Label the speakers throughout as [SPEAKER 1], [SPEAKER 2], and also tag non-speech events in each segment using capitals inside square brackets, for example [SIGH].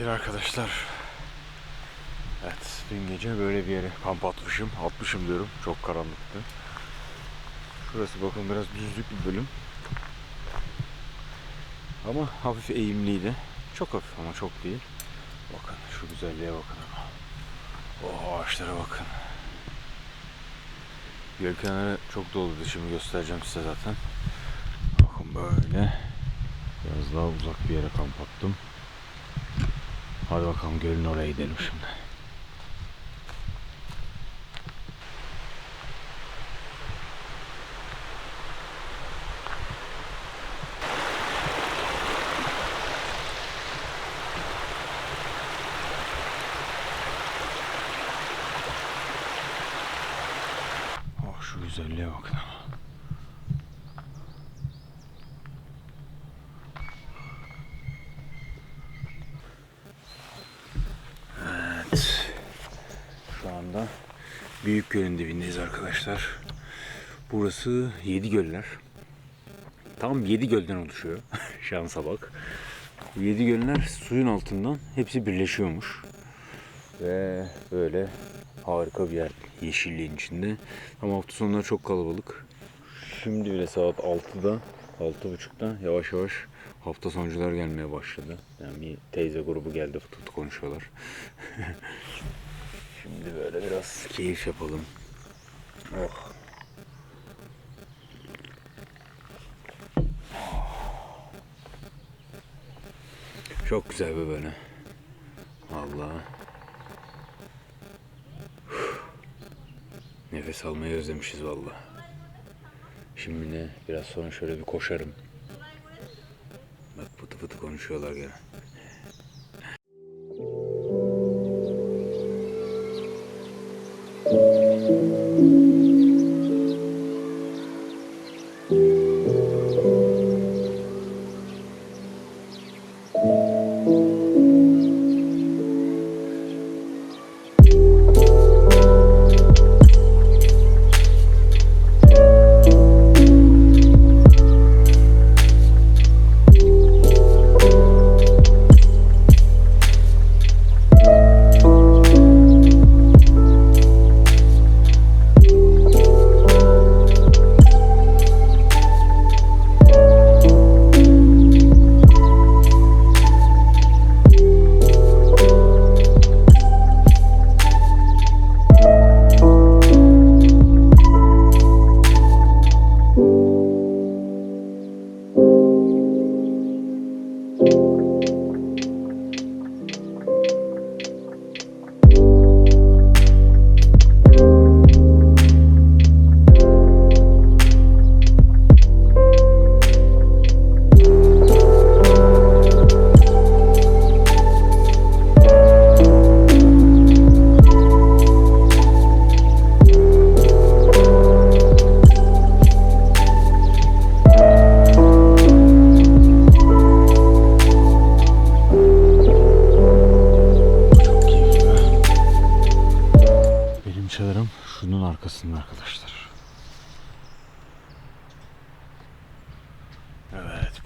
[SPEAKER 1] Günaydın arkadaşlar. Evet, dün gece böyle bir yere kamp atmışım. Atmışım diyorum. Çok karanlıktı. Şurası bakın biraz düzlük bir bölüm. Ama hafif eğimliydi. Çok hafif ama çok değil. Bakın şu güzelliğe bakın ama. O ağaçlara bakın. Göl kenarı çok doluydu. Şimdi göstereceğim size zaten. Bakın böyle. Biraz daha uzak bir yere kamp attım. Hadi bakalım gölün oraya gidelim şimdi. Oh şu güzelliğe bakın ama. Evet. Anda Büyük Göl'ün dibindeyiz arkadaşlar. Burası Yedi Göller. Tam Yedi Göl'den oluşuyor. [LAUGHS] Şansa bak. Bu Yedi Göller suyun altından hepsi birleşiyormuş. Ve böyle harika bir yer yeşilliğin içinde. Ama hafta sonları çok kalabalık. Şimdi bile saat 6'da, 6.30'da yavaş yavaş hafta soncular gelmeye başladı. Yani bir teyze grubu geldi fıtı konuşuyorlar. [LAUGHS] Şimdi böyle biraz keyif yapalım. Oh. Çok güzel bir böyle. Allah. Nefes almayı özlemişiz valla. Şimdi ne? Biraz sonra şöyle bir koşarım. Bak pıtı pıtı konuşuyorlar gene.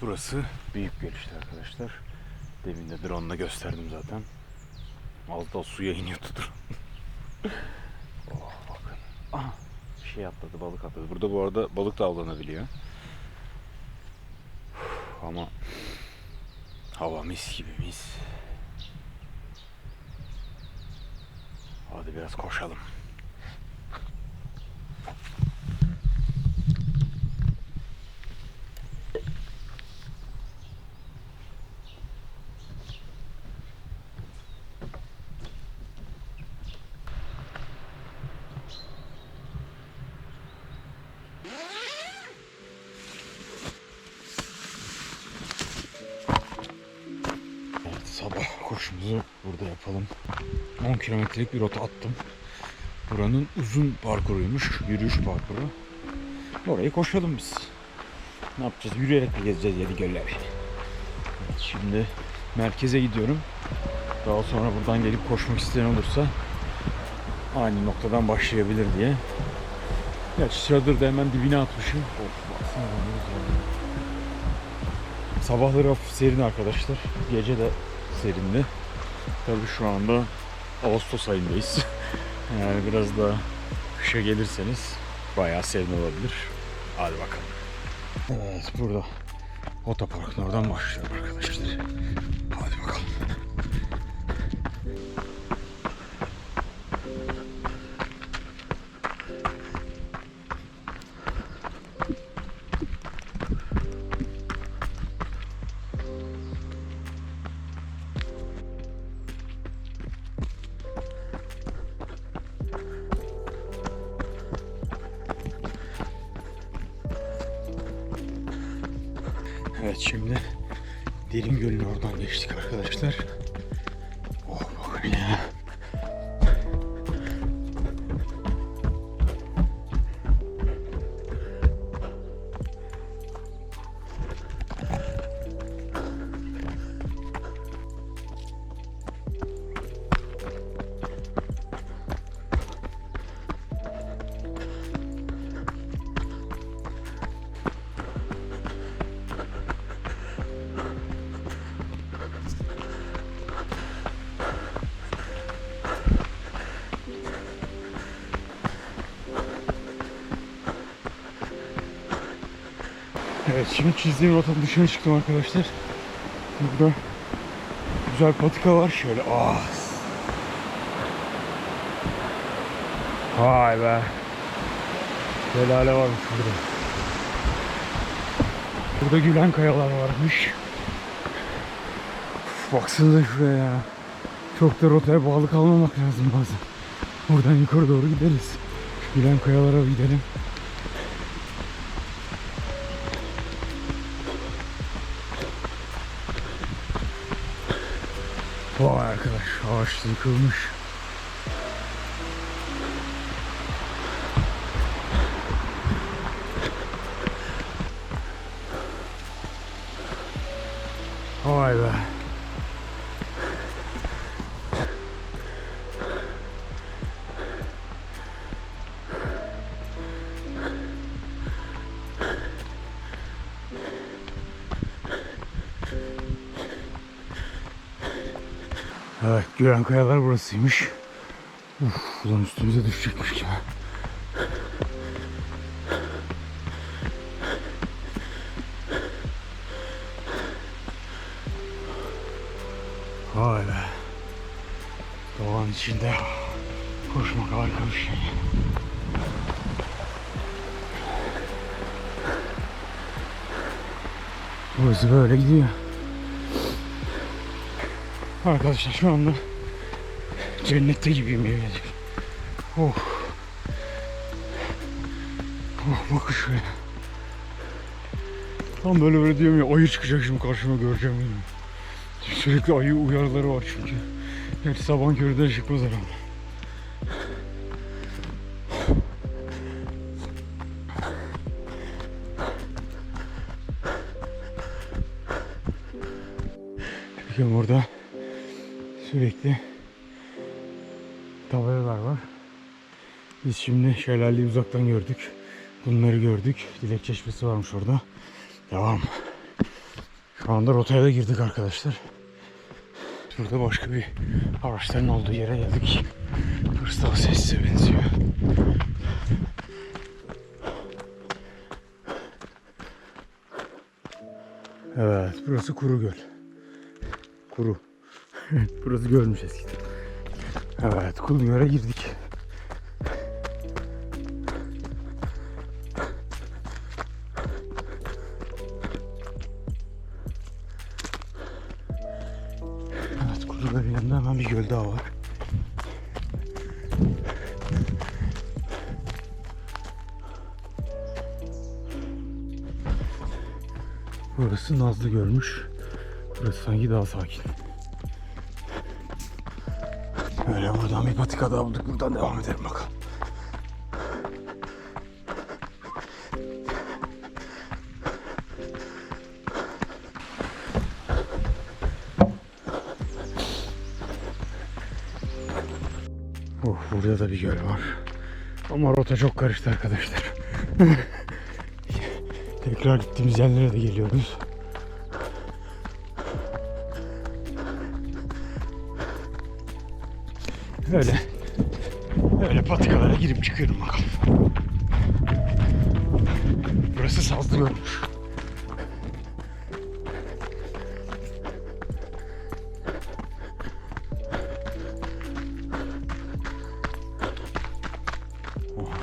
[SPEAKER 1] Burası büyük göl işte arkadaşlar. Demin de drone'la gösterdim zaten. Daha suya iniyordu drone. [LAUGHS] oh, bakın. Aha, bir şey atladı balık atladı. Burada bu arada balık da avlanabiliyor. Ama hava mis gibi mis. Hadi biraz koşalım. Koşumuzu burada yapalım. 10 kilometrelik bir rota attım. Buranın uzun parkuruymuş, yürüyüş parkuru. Orayı koşalım biz. Ne yapacağız? Yürüyerek mi gezeceğiz yedi gölleri? Evet, şimdi merkeze gidiyorum. Daha sonra buradan gelip koşmak isteyen olursa aynı noktadan başlayabilir diye. Gerçi çadır da hemen dibine atmışım. Of baksana ne güzel. Sabahları hafif serin arkadaşlar. Gece de serindi. Tabii şu anda Ağustos ayındayız. [LAUGHS] Yani biraz da kışa gelirseniz bayağı serin olabilir. Hadi bakalım. Evet burada otoparkın oradan başlıyor arkadaşlar. Hadi bakalım. Evet şimdi Derin Göl'ün oradan geçtik arkadaşlar. Oh bakın ya. Evet şimdi çizdiğim rotanın dışına çıktım arkadaşlar. Burada güzel patika var şöyle. Ah. Vay be. Şelale varmış burada. Burada gülen kayalar varmış. Uf, baksanıza şuraya ya. Çok da rotaya bağlı kalmamak lazım bazen. Buradan yukarı doğru gideriz. Şu gülen kayalara gidelim. Vay arkadaş ağaç yıkılmış. Gülen Kayalar burasıymış. Uf, ulan üstümüze düşecekmiş gibi. Vay be. Doğanın içinde koşmak harika bir şey. Burası böyle gidiyor. Arkadaşlar şu anda cennette gibiyim yemin ediyorum. Oh. Oh bakın şuraya. Tam böyle böyle diyorum ya ayı çıkacak şimdi karşıma göreceğim bilmiyorum. Sürekli ayı uyarıları var çünkü. Gerçi sabah köründe çıkmaz herhalde. Bakın orada sürekli tabelalar var. Biz şimdi şelaleyi uzaktan gördük. Bunları gördük. Dilek çeşmesi varmış orada. Devam. Şu anda rotaya da girdik arkadaşlar. Burada başka bir araçların olduğu yere geldik. Daha sessize benziyor. Evet, burası Kuru Göl. Kuru. [LAUGHS] burası gölmüş eskiden. Evet, Göl'e girdik. Evet, Göl'ün yanında hemen bir göl daha var. Burası Nazlı görmüş. Burası sanki daha sakin. Öyle buradan bir patika daha bulduk. Buradan devam edelim bakalım. Oh, burada da bir göl var. Ama rota çok karıştı arkadaşlar. [LAUGHS] Tekrar gittiğimiz yerlere de geliyoruz.
[SPEAKER 2] Öyle. Öyle patikalara girip çıkıyorum bakalım. Burası Gölmüş. Oha,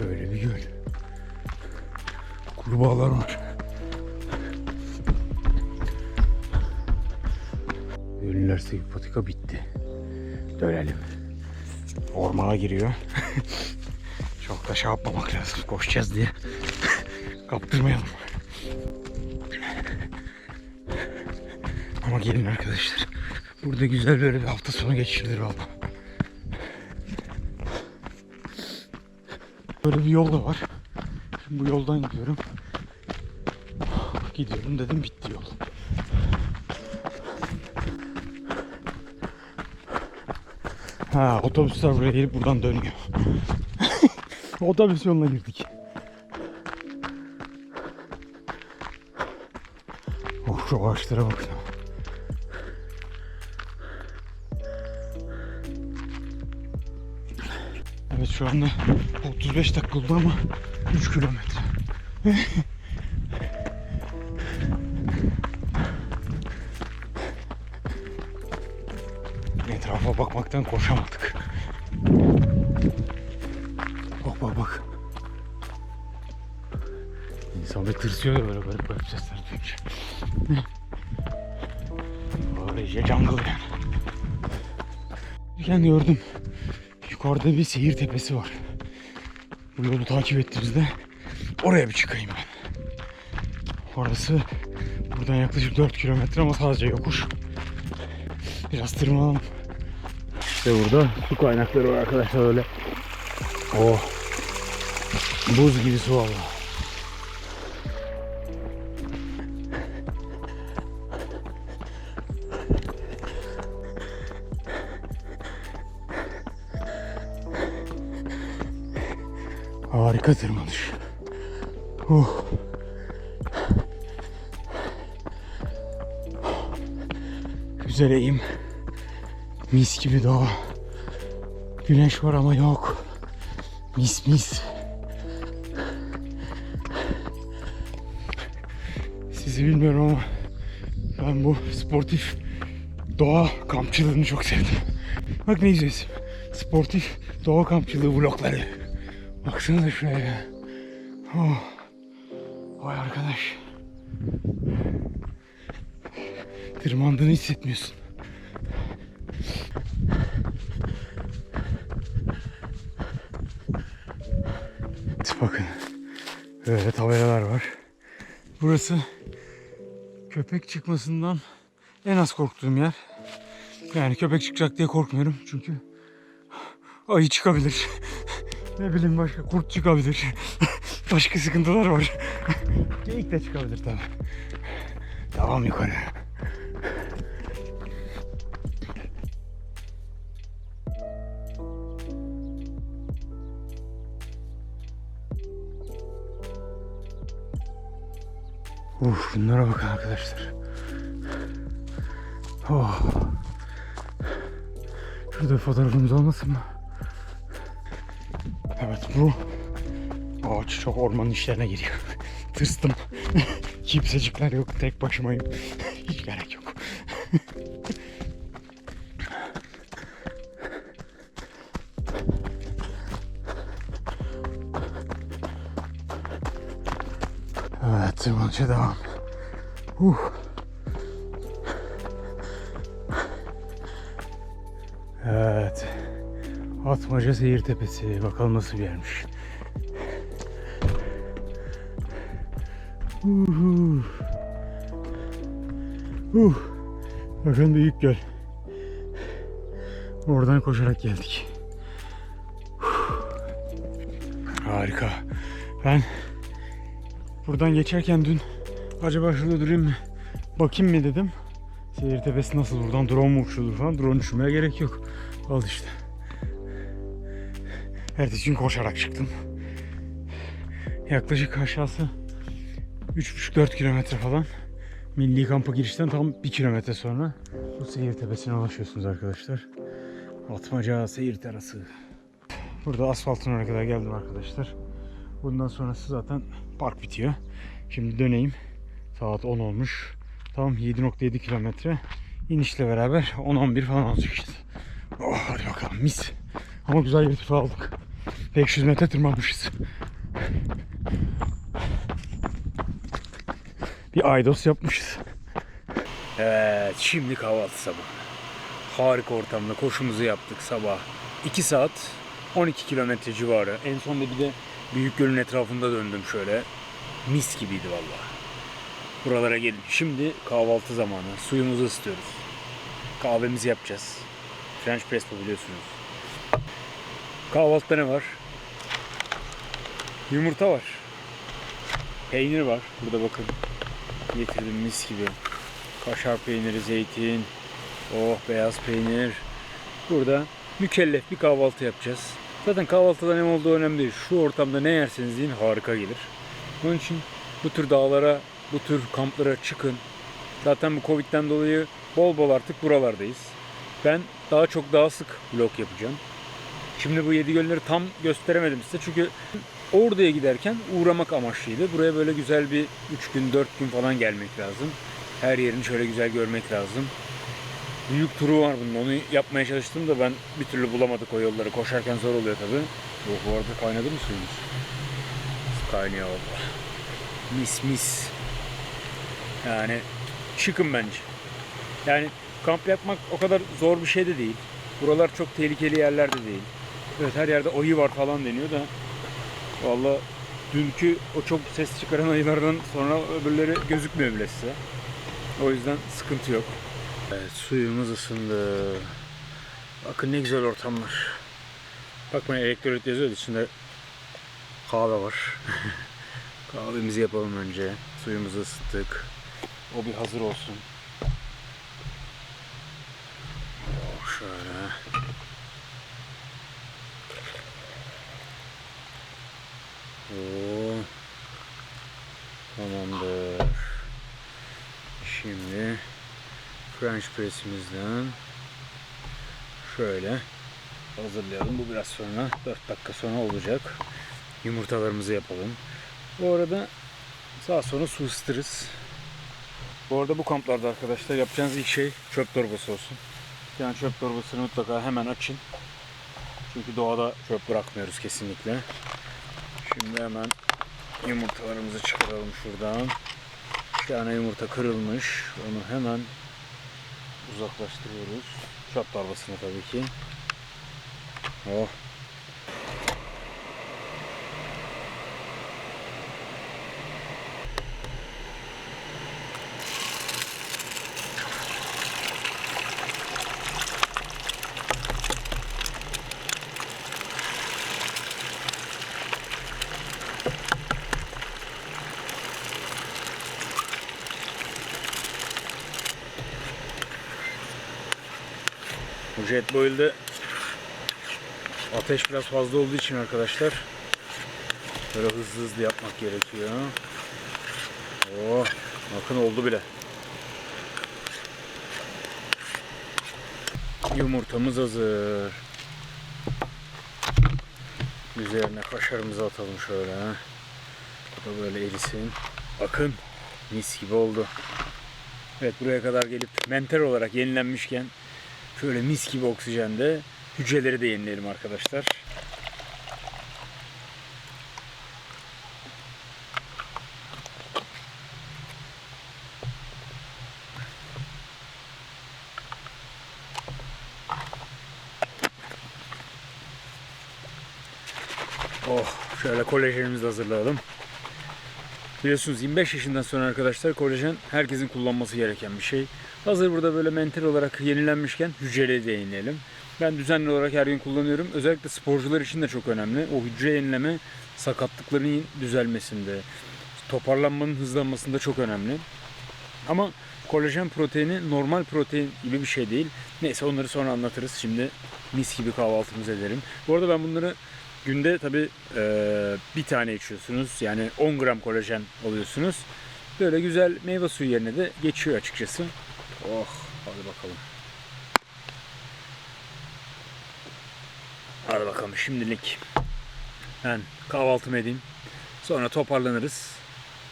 [SPEAKER 2] Öyle bir göl. Kurbağalar var. Üniversite patika bitti. Dönelim. Ormana giriyor. [LAUGHS] Çok da şey yapmamak lazım. Koşacağız diye. [LAUGHS] Kaptırmayalım. Ama gelin arkadaşlar. Burada güzel böyle bir hafta sonu geçirilir valla. Böyle bir yol da var. Şimdi bu yoldan gidiyorum. Gidiyorum dedim bitti yol. Ha otobüsler buraya gelip buradan dönüyor. [LAUGHS] Otobüs yoluna girdik. Oh şu ağaçlara bakın. Evet şu anda 35 dakika oldu ama 3 kilometre. [LAUGHS] bakmaktan koşamadık. Bak bak bak. İnsan bir tırsıyor böyle garip garip sesler duyunca. Böylece jungle yani. Ben gördüm. Yukarıda bir seyir tepesi var. Bu yolu takip ettiğimizde oraya bir çıkayım ben. Orası buradan yaklaşık 4 kilometre ama sadece yokuş. Biraz tırmanalım. İşte burada su kaynakları var arkadaşlar öyle. Oh. Buz gibi su valla. Harika tırmanış. Oh. Güzel eğim. Mis gibi doğa. Güneş var ama yok. Mis mis. Sizi bilmiyorum ama ben bu sportif doğa kampçılığını çok sevdim. Bak ne isim. Sportif doğa kampçılığı vlogları. Baksanıza şuraya ya. Oh. Vay arkadaş. Tırmandığını hissetmiyorsun. Bakın. Böyle tabelalar var. Burası köpek çıkmasından en az korktuğum yer. Yani köpek çıkacak diye korkmuyorum çünkü ayı çıkabilir. ne bileyim başka kurt çıkabilir. başka sıkıntılar var. Geyik de çıkabilir tabi. Devam yukarı. Uf bunlara bakın arkadaşlar. Oh. Şurada fotoğrafımız olmasın mı? Evet bu ağaç çok ormanın işlerine giriyor. [LAUGHS] Tırstım. [LAUGHS] Kimsecikler yok. Tek başımayım. [LAUGHS] Hiç gerek tırmanışa devam. Uh. Evet. Atmaca Seyir Tepesi. Bakalım nasıl bir yermiş. Uhu. Uh. Bakın büyük göl. Oradan koşarak geldik. Huh. Harika. Ben buradan geçerken dün acaba şurada durayım mı? Bakayım mı dedim. Seyir tepesi nasıl buradan drone mu uçulur falan. Drone uçurmaya gerek yok. Al işte. Ertesi gün koşarak çıktım. Yaklaşık aşağısı 3,5-4 kilometre falan. Milli kampa girişten tam 1 kilometre sonra bu seyir tepesine ulaşıyorsunuz arkadaşlar.
[SPEAKER 1] Atmaca seyir terası.
[SPEAKER 2] Burada asfaltın oraya kadar geldim arkadaşlar. Bundan sonrası zaten park bitiyor. Şimdi döneyim. Saat 10 olmuş. Tam 7.7 kilometre. İnişle beraber 10-11 falan olacak işte. Oh hadi bakalım mis. Ama güzel irtifa aldık. 500 metre tırmanmışız. Bir aydos yapmışız.
[SPEAKER 1] Evet şimdi kahvaltı sabah. Harika ortamda koşumuzu yaptık sabah. 2 saat 12 kilometre civarı. En sonunda bir de Büyük Göl'ün etrafında döndüm şöyle. Mis gibiydi valla. Buralara gelin. Şimdi kahvaltı zamanı. Suyumuzu ısıtıyoruz. Kahvemizi yapacağız. French press bu biliyorsunuz. Kahvaltıda ne var? Yumurta var. Peynir var. Burada bakın. Getirdim mis gibi. Kaşar peyniri, zeytin, oh beyaz peynir. Burada mükellef bir kahvaltı yapacağız. Zaten kahvaltıda ne olduğu önemli değil. Şu ortamda ne yerseniz yiyin harika gelir. Onun için bu tür dağlara, bu tür kamplara çıkın. Zaten bu Covid'den dolayı bol bol artık buralardayız. Ben daha çok daha sık vlog yapacağım. Şimdi bu yedi gölleri tam gösteremedim size çünkü Ordu'ya giderken uğramak amaçlıydı. Buraya böyle güzel bir 3 gün 4 gün falan gelmek lazım. Her yerini şöyle güzel görmek lazım. Büyük turu var bunun. Onu yapmaya çalıştım da ben bir türlü bulamadık o yolları. Koşarken zor oluyor tabi. Bu arada kaynadı mı suyumuz? Kaynıyor valla. Mis mis. Yani çıkın bence. Yani kamp yapmak o kadar zor bir şey de değil. Buralar çok tehlikeli yerler de değil. Evet her yerde ayı var falan deniyor da Valla dünkü o çok ses çıkaran ayılardan sonra öbürleri gözükmüyor bile size. O yüzden sıkıntı yok. Evet suyumuz ısındı. Bakın ne güzel ortamlar. Bakmayın elektrolit yazıyor içinde kahve var. [LAUGHS] Kahvemizi yapalım önce. Suyumuzu ısıttık. O bir hazır olsun. Oh, şöyle. Oo. Tamamdır. Şimdi French press'imizden şöyle hazırlayalım. Bu biraz sonra 4 dakika sonra olacak. Yumurtalarımızı yapalım. Bu arada sağ sonra su ısıtırız. Bu arada bu kamplarda arkadaşlar yapacağınız ilk şey çöp torbası olsun. Yani çöp torbasını mutlaka hemen açın. Çünkü doğada çöp bırakmıyoruz kesinlikle. Şimdi hemen yumurtalarımızı çıkaralım şuradan. Bir tane yumurta kırılmış. Onu hemen uzaklaştırıyoruz. Çöp torbasına tabii ki. Oh. Jetboil'de ateş biraz fazla olduğu için arkadaşlar böyle hızlı hızlı yapmak gerekiyor. Oh, bakın oldu bile. Yumurtamız hazır. Üzerine kaşarımızı atalım şöyle. Bu da böyle erisin. Bakın mis gibi oldu. Evet buraya kadar gelip mental olarak yenilenmişken Şöyle mis gibi oksijende hücreleri de yenileyelim arkadaşlar. Oh şöyle kolajenimizi hazırlayalım. Biliyorsunuz 25 yaşından sonra arkadaşlar kolajen herkesin kullanması gereken bir şey. Hazır burada böyle mental olarak yenilenmişken hücreleri de yenileyelim. Ben düzenli olarak her gün kullanıyorum. Özellikle sporcular için de çok önemli. O hücre yenileme sakatlıkların düzelmesinde, toparlanmanın hızlanmasında çok önemli. Ama kolajen proteini normal protein gibi bir şey değil. Neyse onları sonra anlatırız. Şimdi mis gibi kahvaltımızı edelim. Bu arada ben bunları günde tabi bir tane içiyorsunuz. Yani 10 gram kolajen alıyorsunuz. Böyle güzel meyve suyu yerine de geçiyor açıkçası. Oh hadi bakalım. Hadi bakalım şimdilik ben kahvaltımı edeyim. Sonra toparlanırız.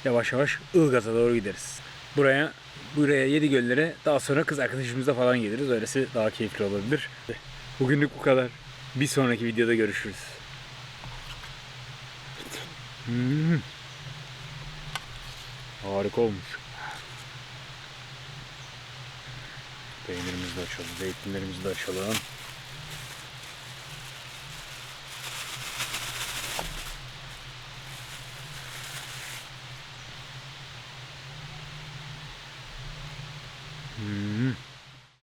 [SPEAKER 1] Yavaş yavaş Ilgaz'a doğru gideriz. Buraya buraya yedi göllere daha sonra kız arkadaşımızla falan geliriz. Öylesi daha keyifli olabilir. Bugünlük bu kadar. Bir sonraki videoda görüşürüz. Hmm. Harika olmuş. Peynirimizi de açalım, zeytinlerimizi de açalım.